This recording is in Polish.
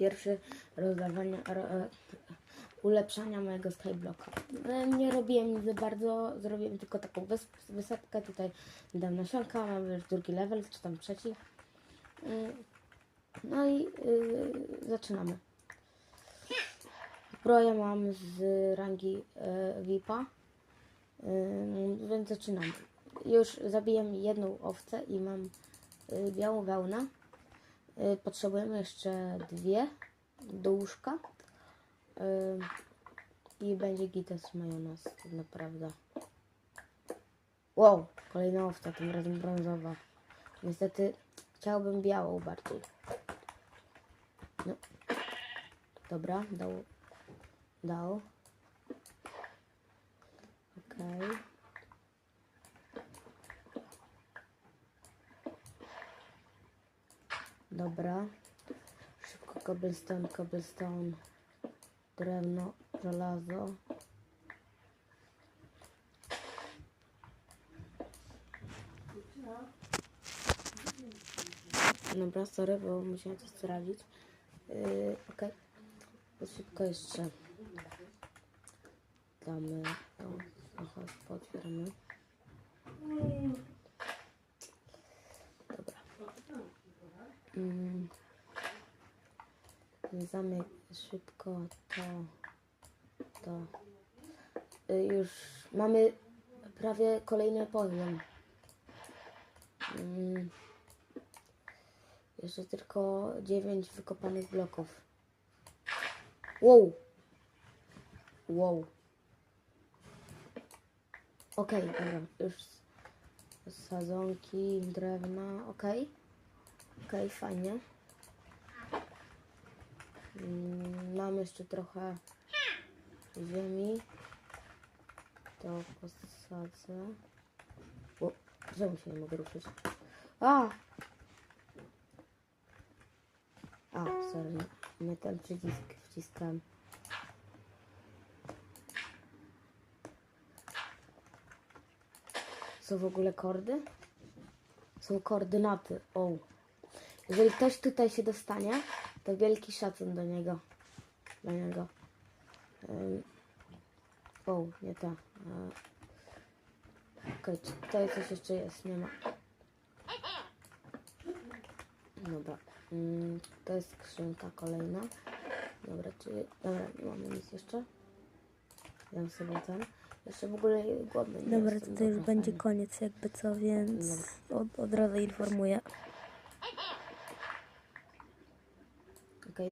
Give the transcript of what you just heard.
pierwszy rozdawania, ro, e, ulepszania mojego skyblocka. E, Nie robiłem nic bardzo, zrobiłem tylko taką wys, wysepkę. Tutaj dam nasionka, mamy już drugi level, czy tam trzeci. Y, No i y, zaczynamy. Broję mam z rangi y, VIP-a, y, więc zaczynamy. Już zabiłem jedną owcę i mam białą wełnę. Y, potrzebujemy jeszcze dwie do łóżka. Y, I będzie gites majonez, naprawdę. Wow, kolejna owca, tym razem brązowa. Niestety chciałbym białą bardziej. No. Dobra, dał. Dał. Okej. Dobra. Szybko cobblestone, cobblestone. Drewno, żelazo. Dobra, sorry, bo musiałem coś sprawdzić. Yy. To Szybko jeszcze damy. O, aha, potwieramy. Zamek szybko to. To. Y, już mamy prawie kolejny poziom. Mm. Jeszcze tylko 9 wykopanych bloków. Wow. Wow. Okej, dobra. Już sadzonki, drewna. Okej. Okej, fajnie. Mm, Mam jeszcze trochę ziemi. To posadzę. O, czemu się nie mogę ruszyć? A! A, sorry, nie, ten przycisk wciskałem. Są w ogóle kordy? Są koordynaty. O. Jeżeli ktoś tutaj się dostanie, to wielki szacun do niego. Dla niego. Um, o, nie ta. Okej, czy tutaj coś jeszcze jest? Nie ma. Dobra. Mm, to jest skrzynka kolejna. Dobra, czyli... Dobra, nie mamy nic jeszcze. Dam sobie ten. Jeszcze w ogóle głodny Dobra, to już będzie koniec jakby co, więc od, od razu informuję.